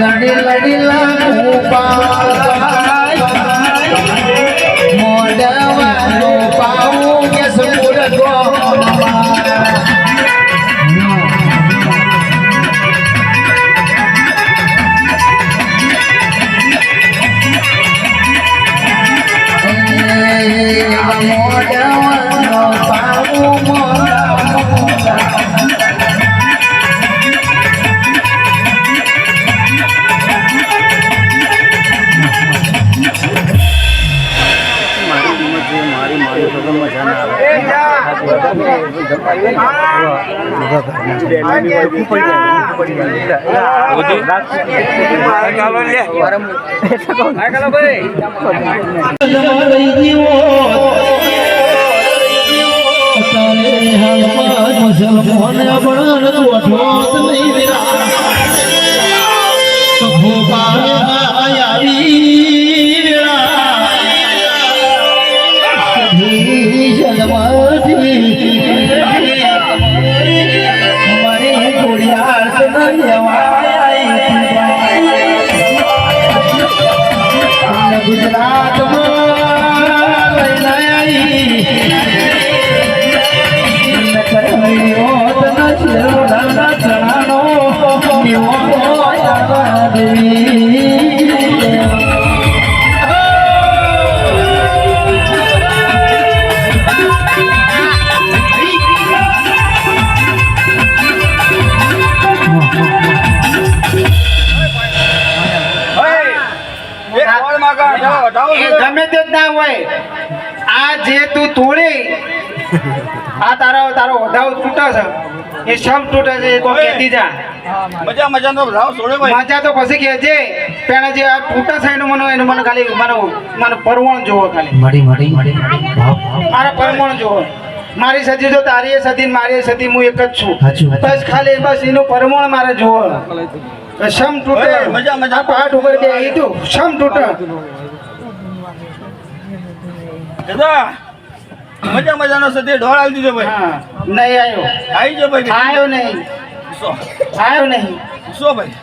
लड़ी लड़ी लूपा ભગવાન મુસલમાન બળ વઠોત આવી એ ગમે તે જ ના હોય. આ જે તું તોડી આ તારો તારો વધાવ તૂટે છે. એ શમ તૂટે છે એ કોઈ કહેતી જા. મજા મજા નો રાવ છોડે ભાઈ. મજા તો પછી કહે છે પેલા જે આ તૂટે છે એનું મને એનું મને ખાલી મને મને પરવણ જોવો ખાલી. મળી મળી મળી મારા પરવણ જોવો. મારી સતી જો તારી એ સતી મારી સદી સતી હું એક જ છું. બસ ખાલી બસ એનું પરવણ મારે જોવો. સમ તૂટે. મજા, મજા. પાઠ ઉપર બે એ તું સમ તૂટે. દાદા મજા મજાનો સતી ઢોળ આલી દીધો ભાઈ. હા. નહીં આવ્યો આવી જો ભાઈ. આવ્યો નહીં. સો આવ્યો નહીં. સો ભાઈ?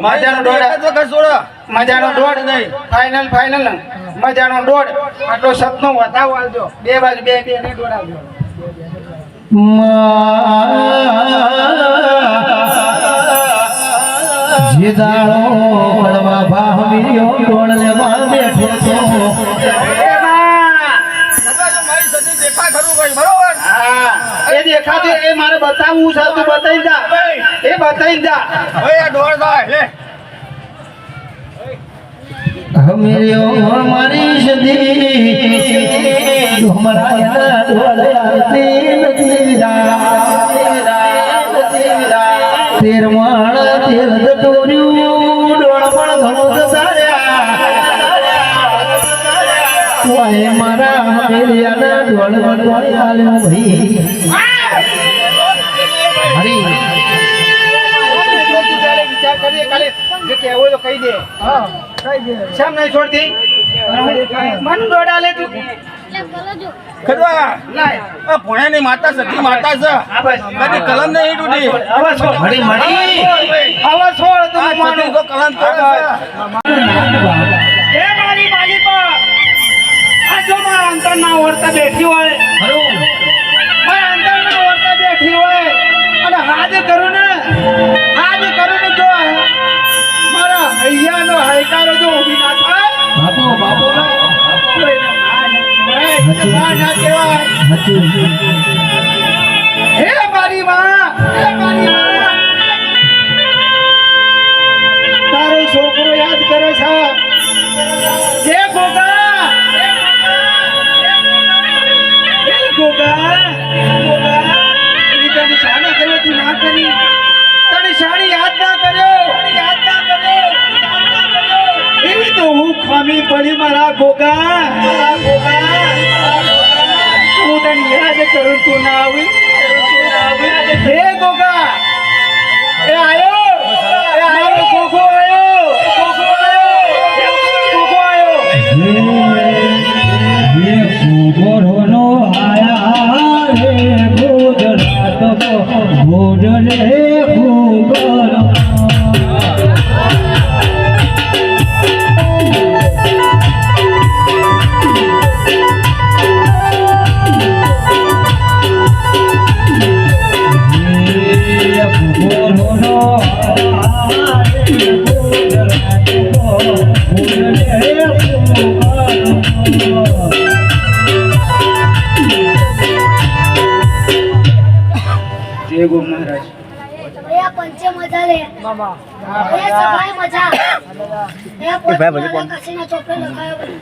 મજાનો દોડ. મજાનો દોડ. નહીં. Final final. મજાનો દોડ. આટલો સપનો વધાવો આવજો બે બાજુ બે બે ને દોડ આવજો જીદાળો પડવા ભાવ્યો ડોળને માં બેઠો તો એ માં! દાદા તો મારી સતી દેખા ખરું ભાઈ બરોબર હા એ દેખાતું એ મારે બતાવવું છે તું બતાવી જા એ બતાવી જા હમેરિયો મારી સદી હમરા ડોળે નથી. તેર મારા હમેરિયાના ડોળ ડોળ આલ્યો ભાઈ હરી વિચાર કરીએ કાલે જે કહેવું તો કહી દે શેમ નહીં છોડતી સતી માતા છે કદી કલમ નહીં તૂટી મળી મળી હવે છોડ તો કલમ તોડે અંતર ના ઓરતા બેઠી હોય. મારા અંતર ના ઓરતા બેઠી હોય. અને હાજ કરું ને હાજ કરું ને જો મારા હૈયાનો હૈકારો જો ઊભી ના થાય. બાપો બાપો. ના હે મારી માં હે મારી માં. તારો છોકરો યાદ કરે છે. જે ગોગા ખામી પડી મારા ગોગા હું તને યાદ કરું તું ના આવી તું ના આવી. હે ગોગા એ આયો ગુજરો આયા રે ગુજરાત ગો જય ગો મહારાજ પંચે મજા લે. ભૈયા સભાએ મજા. ભૈયા પોતે કસીના ચોપડે લખાયો ભાઈ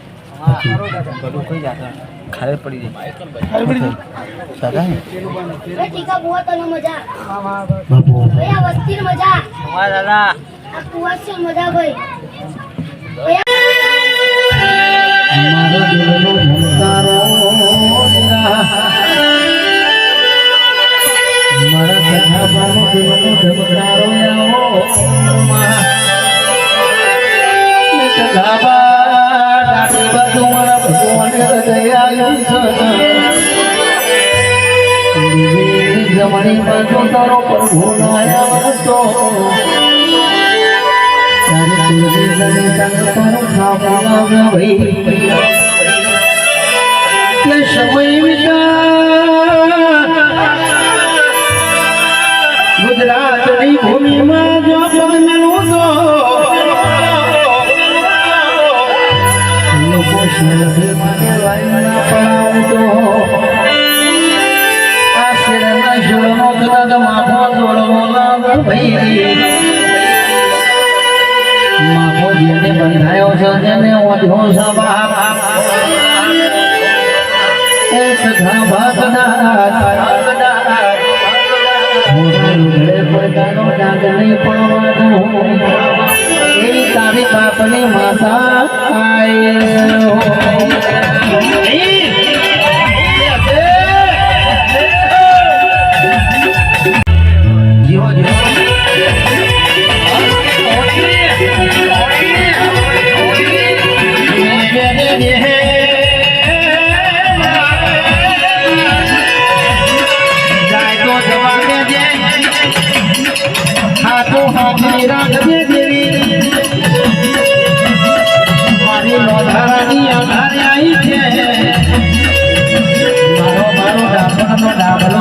ખારે પડી જાય. એ ટીકા બુઆ તને મજા. બાપુ. ભાઈ આ વસ્તીની મજા. દાદા આ કુવાસી મજા ભાઈ. ભાઈ મારો દિલનો ધમકારો દીરા. કથાબાનો દિલનો ધમકારો આવો માં. ને કથાબા દાઢી બાજુ મારા ભગવાને હૃદય જમણી બાજુ તારો પ્રભુ નાયા તો ગુજરાતની ભૂમિમાં જો પગમેલું તો લોકો શેરભે મને વાયના પડાવતો આ શેરના શેરનો કદાચ માથો જોડવો લાગે ભાઈ જેને બંધાયો છે ઘડે પડતાનો નહીં પડવાનો. એવી તારી બાપની માતા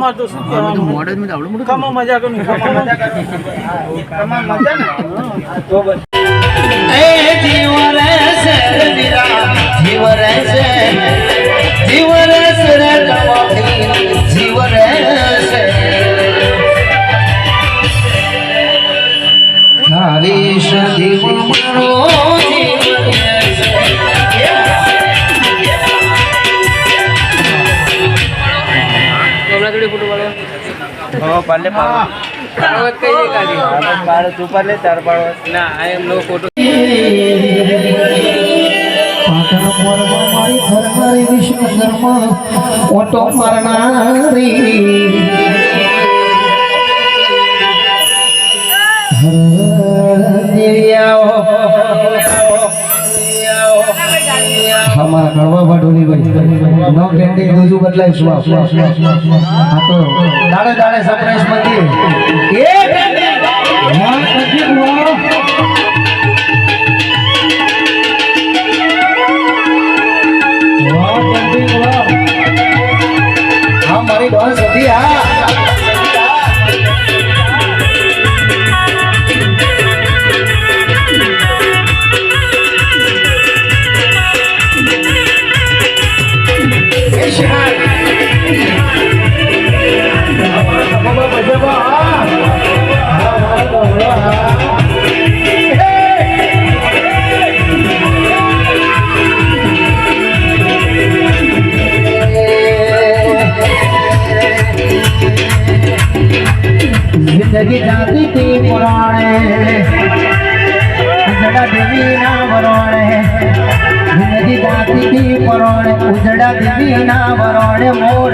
હોય તો શું જતી અમાર તો આવડું કહેવાનું કમા મજા કરું કમા મજા કરું. કમા મજા ને? તો બસ. એ જીવ રહેશે વીરા જીવ રહેશે જીવ રહેશે રે જીવ રહેશે હરીશ જીવ મારો પાલે પાડો. પાડો તું પાલે ચાર પાડો. ના આઈ એમ નો ફોટો ઓટો મારનારી. દેવી આવો અમારા કડવા ભાડોલી ભાઈ નો કેન્ડી દૂધું બદલાઈશું આ તો દાડે દાડે સરપ્રાઈઝ મંદિર એ જિંદગી જાતી તી પુરાણે. ઉજડા દેવી ના વરોણે. જિંદગી જાતી તી પુરાણે. ઉજડા દેવી ના વરોણે મોર.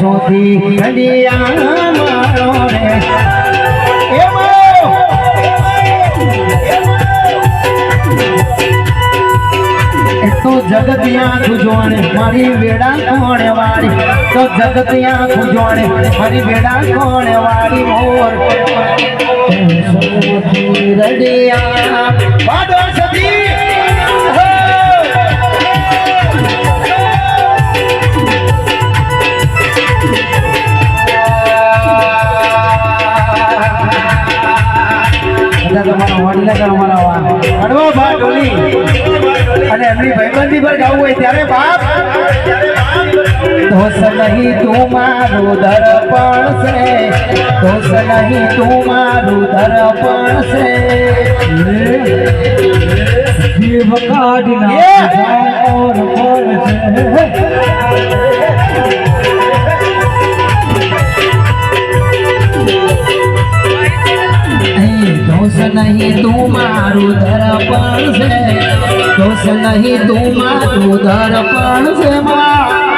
સોથી ઘડિયા મારો રે એ તો જગતિયા ખુજોણે મારી વેડા કોણે વાળી? તો જગતિયા ખુજોણે મારી વેડા કોણે વાળી? મોર રડિયા પાડો તમારા વાડ લગા અને એમની ભાઈબંધી પર જવું હોય ત્યારે બાપ દોષ નહીં તું મારું દર્પણ છે. દોષ નહીં તું મારું દર્પણ છે. જીવ કાઢી દોષ નહીં તું મારું દર્પણ છે દોષ નહીં તું મારું દર્પણ છે માં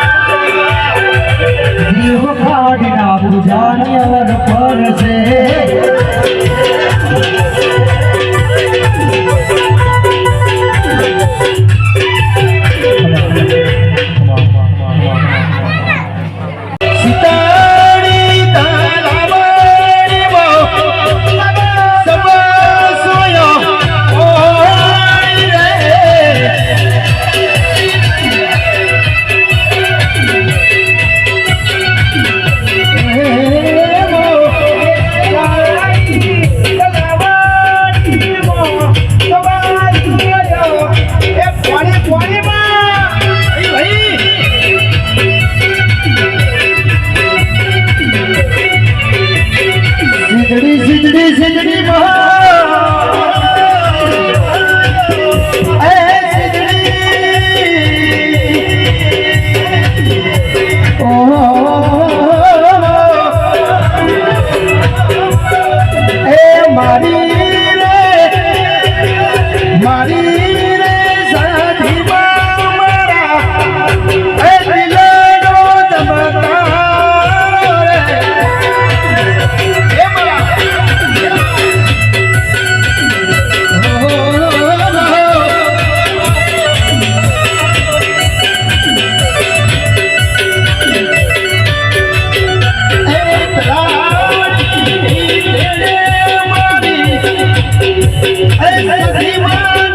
લે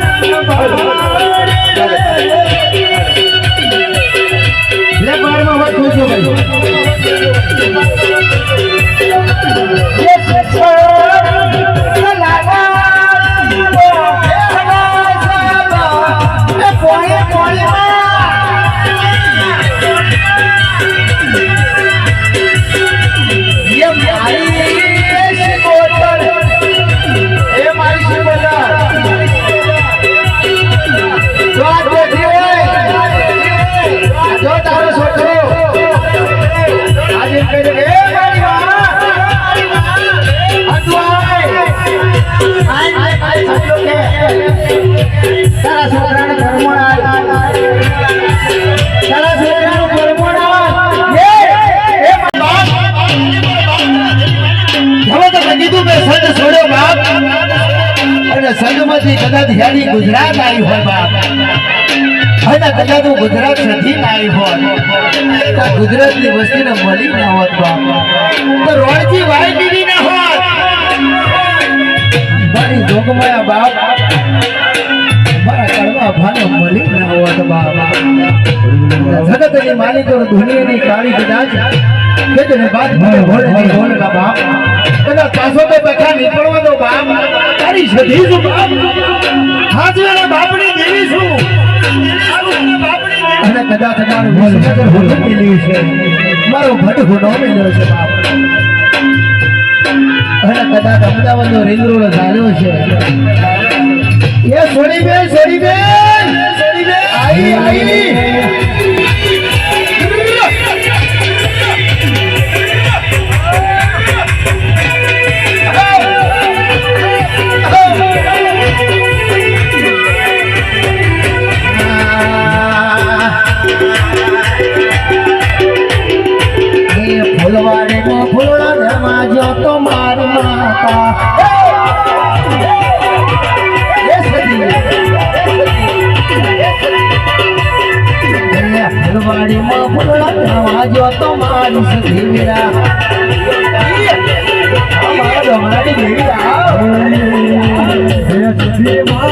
સંઘમાંથી ગુજરાત આવી હોય બાપ. અને કદાચ હું ગુજરાત નથી આવી હોત. તો ગુજરાતની વસ્તીને મળી ના હોત બાપ. તો રોડથી વાય દીધી ના હોત. મારી જોગમાયા બાપ, મારા કડવા ભાને મળી ના હોત બાપ. જગતની માલિકો દુનિયાની કાળી કદાચ કે તને બાદ ભલે ભોળે નહીં બાપ. કદા પાછો તો બેઠા નીકળવા દો બાપ. તારી સધી છું બાપ. હાજરા બાપની દેવી છું. અને કદાચ તારું વિસનગર હોટલ મેળવ્યું છે. મારો ભટ નો મેળવ્યો છે બાપ. અને કદાચ અમદાવાદનો રિંગ રોડ ચાલ્યો છે. એ સોરી બેન સોરી બેન સોરી બેન આઈ આઈ. મારી માતા એ સદી. એ ફૂલવાડી માં ફૂલડા ધર્મા જો તો મારી સદી વીરા અમારા ડોંગરાની દેવી આવ. એ સદી માં